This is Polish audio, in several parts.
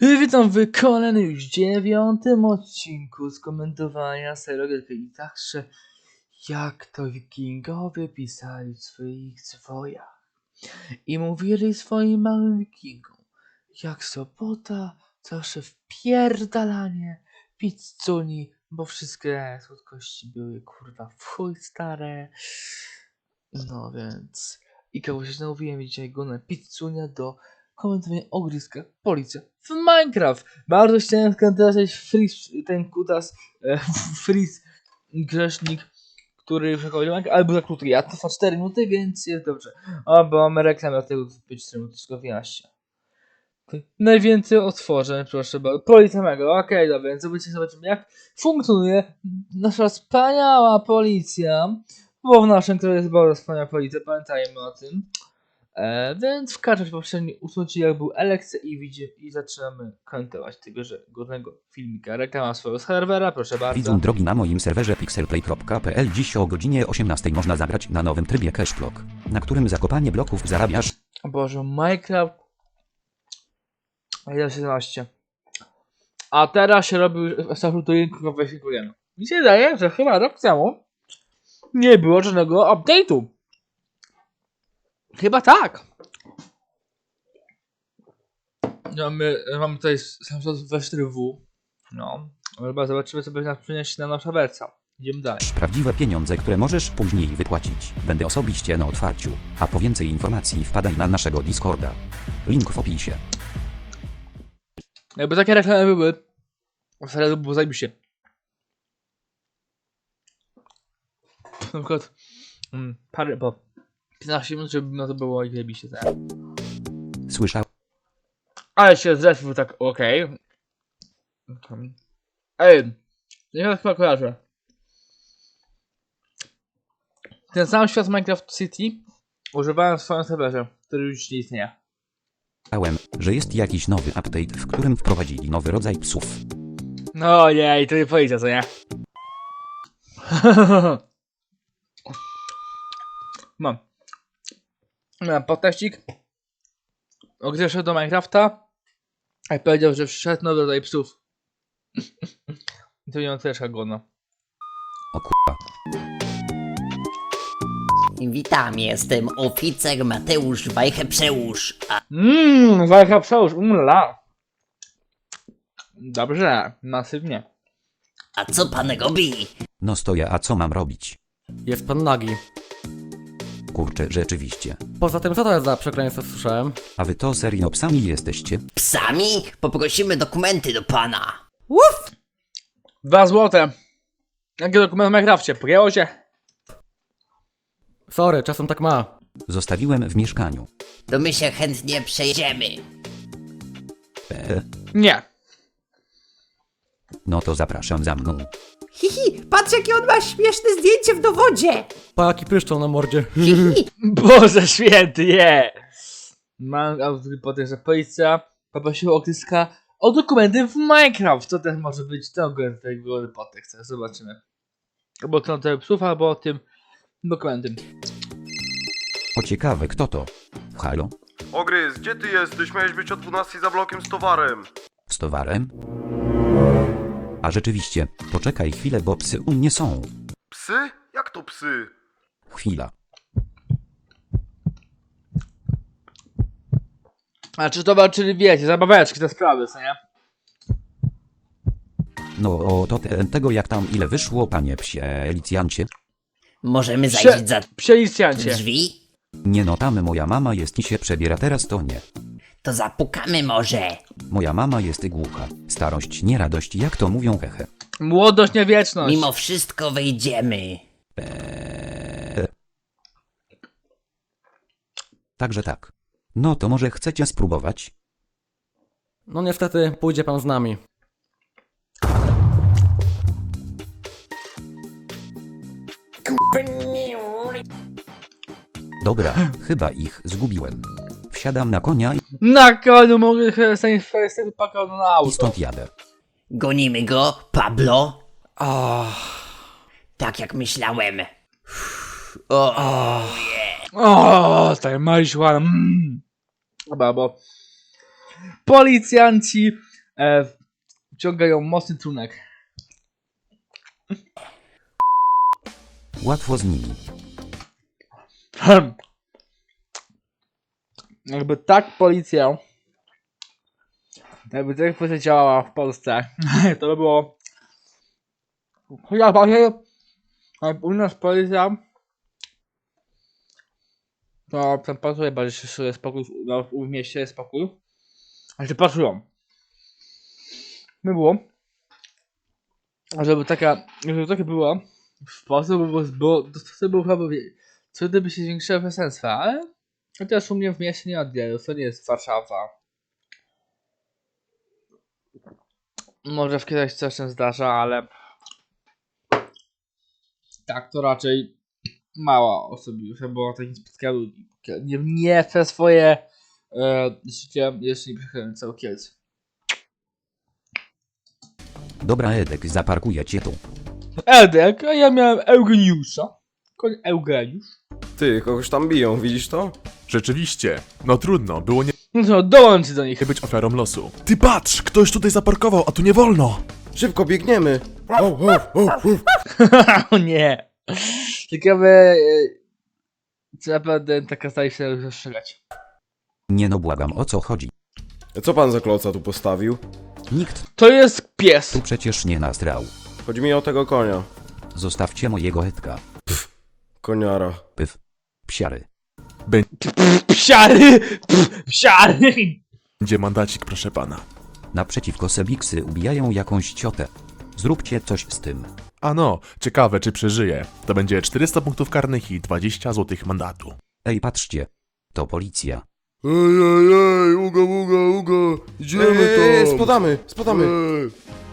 Witam w kolejnym już dziewiątym odcinku skomentowania serialu i także jak to wikingowie pisali w swoich zwojach i mówili swoim małym wikingom jak sobota zawsze wpierdalanie pizzuni, bo wszystkie słodkości były kurwa w chuj stare. No więc i kogoś namówiłem dzisiaj go na pizzunia do komentowania ogniska policja w Minecraft. Bardzo chciałem skantować Freeze, ten kutas e, Freeze grzesznik, który przechodził Minecraft, ale był za krótki. Ja to trwa 4 minuty, więc jest dobrze. O, bo mamy reklamę od tego 5 minuty, wszystko wyjaśnia. Najwięcej otworzeń, proszę bardzo. Policja Mego, okej, dobra, więc zobaczymy, zobaczymy jak funkcjonuje nasza wspaniała policja. Bo w naszym kraju jest bardzo wspaniała policja, pamiętajmy o tym. E, więc w każdym razie poprzedni usunięcie jak był elekcja i widzimy i zaczynamy komentować tegoże godnego filmika. Reklama swojego serwera, proszę bardzo. Widzą drogi na moim serwerze pixelplay.pl Dziś o godzinie 18 można zagrać na nowym trybie cashblock, na którym zakopanie bloków zarabiasz O Boże, Minecraft 1.17 A teraz się robi startujący weźmiemy. Mi się wydaje, że chyba rok temu nie było żadnego update'u. Chyba tak. Mamy, mamy tutaj Samsung V4W. No, chyba zobaczymy co będzie nas przynieść na nasza wersja. Idziemy dalej. prawdziwe pieniądze, które możesz później wypłacić. Będę osobiście na otwarciu, a po więcej informacji wpadaj na naszego Discorda. Link w opisie. Jakby takie reklamy były, serio było zajebiście. Na przykład mm, parę, bo 15 minut, żeby no to było i zajebiście, tak. Słyszał? Ale się zeszły tak okej. Okay. Ej, ja chyba kojarzę. Ten sam świat Minecraft City używałem w swoim serwerze, który już nie istnieje. Słyszałem, że jest jakiś nowy update, w którym wprowadzili nowy rodzaj psów. No nie, to nie policja, co nie? Mam. Mam podteścik. Ogrzeszył do Minecrafta. I powiedział, że wszedł nowy rodzaj psów. To nie on też godno. O kurwa. Witam, jestem oficer Mateusz Wajcheprzeusz, Mmm, przełóż, umla. Dobrze, masywnie. a co pan robi? No stoję, a co mam robić? Jest pan nagi. Kurczę, rzeczywiście. Poza tym, co to jest za przekleństwo słyszałem? A wy to serio psami jesteście? Psami? Poprosimy dokumenty do pana. Dwa złote. Jaki dokument w Minecrafcie? Pojęło się? Sorry, czasem tak ma. Zostawiłem w mieszkaniu. To my się chętnie przejdziemy. E, Nie. no to zapraszam za mną. Hihi, patrz jakie on ma śmieszne zdjęcie w dowodzie! Pajaki pryszczą na mordzie. Hihi, Boże święty, nie! Mam autorypoty, że policja poprosiła ogniska o dokumenty w Minecraft. Co też może być to tego reporty chcę, zobaczymy. Albo to te psów, albo o tym dokumentem. O ciekawe, kto to? Halo? Ogrys, gdzie ty jesteś? Miałeś być o 12 za blokiem z towarem. Z towarem? A rzeczywiście, poczekaj chwilę, bo psy u mnie są. Psy? Jak to psy? Chwila. A czy to czyli wiecie, zabaweczki, te sprawy, co nie? No o to te, tego jak tam ile wyszło, panie psie licjancie? Możemy Prze- zajrzeć za Przelicjancie. drzwi? Nie no tam moja mama jest i się przebiera teraz to nie. To zapukamy może. Moja mama jest głucha. Starość, nie radość, jak to mówią hehe. Młodość, nie wieczność. Mimo wszystko wejdziemy. Także tak. No to może chcecie spróbować? No niestety, pójdzie pan z nami. Dobra, chyba ich zgubiłem. Wsiadam na konia i Na koniu mogę swoje stety pakał na auto. stąd jadę. Gonimy go, Pablo. Ah, Tak jak myślałem. O, o. O, tak marihuana. Mm. Chyba, bo policjanci e, wciągają mocny trunek. Łatwo z nimi. Jakby tak policja, jakby tak policja działała w Polsce, to by było. Ja właśnie, jak u nas policja, to tam pasuje bardziej się spokój, no, w mieście jest spokój, że pracują. My było, żeby taka, żeby takie było, w Polsce by było, to wtedy było chyba, wtedy by się zwiększyło przestępstwa, ale Chociaż u mnie w mieście nie wielu, to nie jest Warszawa. Może w kiedyś coś się zdarza, ale tak to raczej mała osobiście, bo takim spotka ludzi. Nie, nie przez swoje e, życie jeszcze nie przychylę cały Kielc. Dobra Edek, zaparkuję cię tu. Edek, a ja miałem Eugeniusza. Koń Eugeniusz. Ty, kogoś tam biją, widzisz to? Rzeczywiście. No trudno, było nie No to dołącz do nich. być ofiarą losu. Ty patrz, ktoś tutaj zaparkował, a tu nie wolno. Szybko biegniemy! O, o, o, o. o nie. Ciekawe, e, czy będę taka staje się rozstrzygać. Nie no błagam o co chodzi. Co pan za kloca tu postawił? Nikt To jest pies. tu przecież nie nastrał. Chodzi mi o tego konia. Zostawcie mojego Edka. Koniara. Pyf. Psiary. Psiary! Pff, Psiary! Będzie mandacik, proszę pana. Naprzeciwko Sebiksy ubijają jakąś ciotę. Zróbcie coś z tym. A no, ciekawe czy przeżyje. To będzie 400 punktów karnych i 20 złotych mandatu. Ej patrzcie. To policja. Ej, ej, ej, uga, uga, uga, idziemy ej, ej, spadamy, spadamy.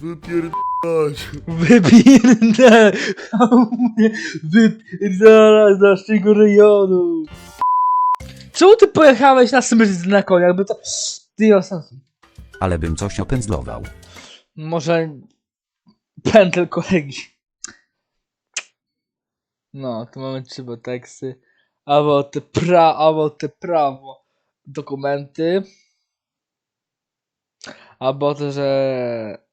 Wypierdać. Wypierdę! Wypierdala z naszego rejonu! Czemu ty pojechałeś na smycz na koniach? Jakby to... Ty sensu. Ale bym coś opędzlował. Może... Pętel kolegi. No, tu mamy trzy teksty. Albo te pra... Albo te prawo. Dokumenty. Albo to, że...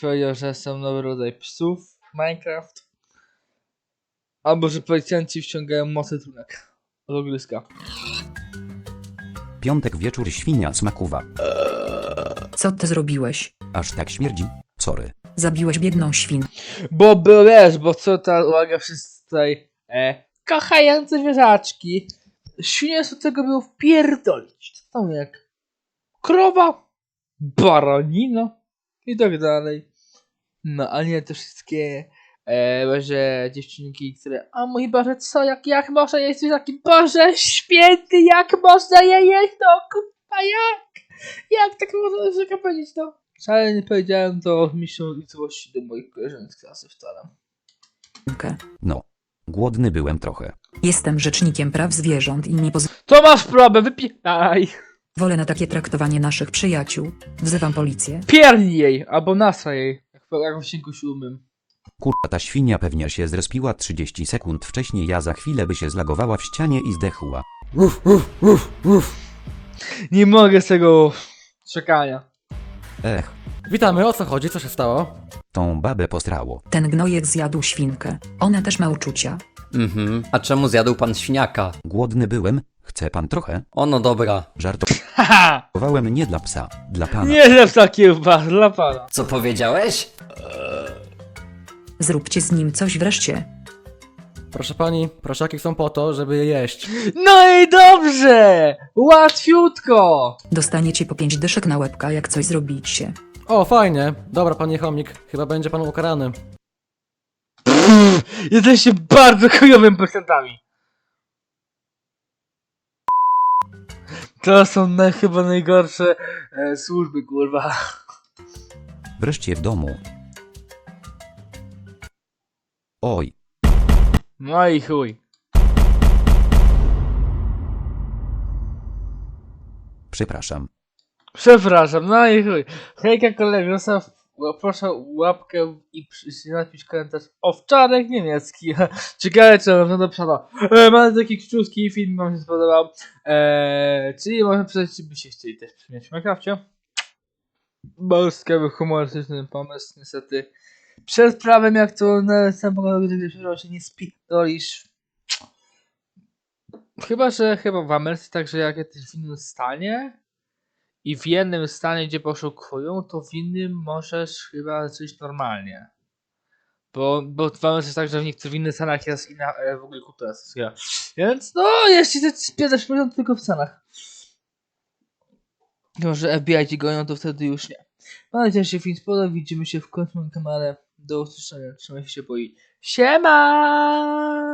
Powiedział, że są nowy rodzaj psów Minecraft. Albo, że policjanci wciągają mocny trunek. Od ogryska. Piątek wieczór świnia smakuwa. Co ty zrobiłeś? Aż tak śmierdzi? Sorry. Zabiłeś biedną świn. Bo by- wiesz, bo co ta uwaga wszyscy tutaj e, kochające zwierzaczki. Świnie z tego było wpierdolić. To tam jak krowa, baranina i tak dalej. No, a nie te wszystkie e, Boże, dziewczynki, które a mój Boże, co, jak, jak można jeść zwierzaki? Boże święty, jak można je jeść? No, kurwa, jak? Jak tak można zwierzaka powiedzieć, no? Wcale nie powiedziałem to w myślą złości do moich koleżanek z klasy wcale. No. Głodny byłem trochę. Jestem rzecznikiem praw zwierząt i nie To masz problem, wypieraj! Pozwolę na takie traktowanie naszych przyjaciół. Wzywam policję. Piernij jej, albo nasa jej, jak, jak w odcinku siódmym. Kurwa ta świnia pewnie się zrespiła 30 sekund wcześniej, ja za chwilę by się zlagowała w ścianie i zdechła. Nie mogę z tego czekania. Ech, Witamy, o co chodzi? Co się stało? tą babę postrało. Ten gnojek zjadł świnkę. Ona też ma uczucia. Mhm. A czemu zjadł pan świniaka? Głodny byłem, chce pan trochę? O no dobra. Haha! Żartowałem nie dla psa, dla pana. Nie że takie was dla pana. Co powiedziałeś? Zróbcie z nim coś wreszcie. Proszę pani, proszaki są po to, żeby je jeść. No i dobrze! Łatwiutko! Dostaniecie po pięć dyszek na łebka, jak coś zrobicie. O, fajnie. Dobra, panie chomik, chyba będzie pan ukarany. Jesteście bardzo chujowymi procentami. To są na, chyba najgorsze e, służby, kurwa. Wreszcie w domu. Oj, No i chuj. przepraszam. Przepraszam, no i chuj. Hejka kolego, proszę łapkę i napisz komentarz owczarek niemiecki. Ciekawe czy na pewno przodu. E, mam taki kciuski film, wam się spodobał. E, czyli może przejść, czy by się chcieli też przymieć w Minecrafcie. boskowy, humorystyczny pomysł, niestety. Przed prawem, jak to na sam początku gdy się nie spitolisz. Chyba, że chyba w Ameryce także jak w innym stanie i w jednym stanie, gdzie poszukują, to w innym możesz chyba żyć normalnie. Bo, bo jest tak, że w niektórych innych stanach jest inna e, w ogóle kultura. Więc no, jeśli spierać poziom, to tylko w Stanach. Chyba, że FBI ci gonią, to wtedy już nie. Mam nadzieję, że się film spodobał. Widzimy się w kolejnym kanale. Do usłyszenia. Trzymaj się, boi. Siema!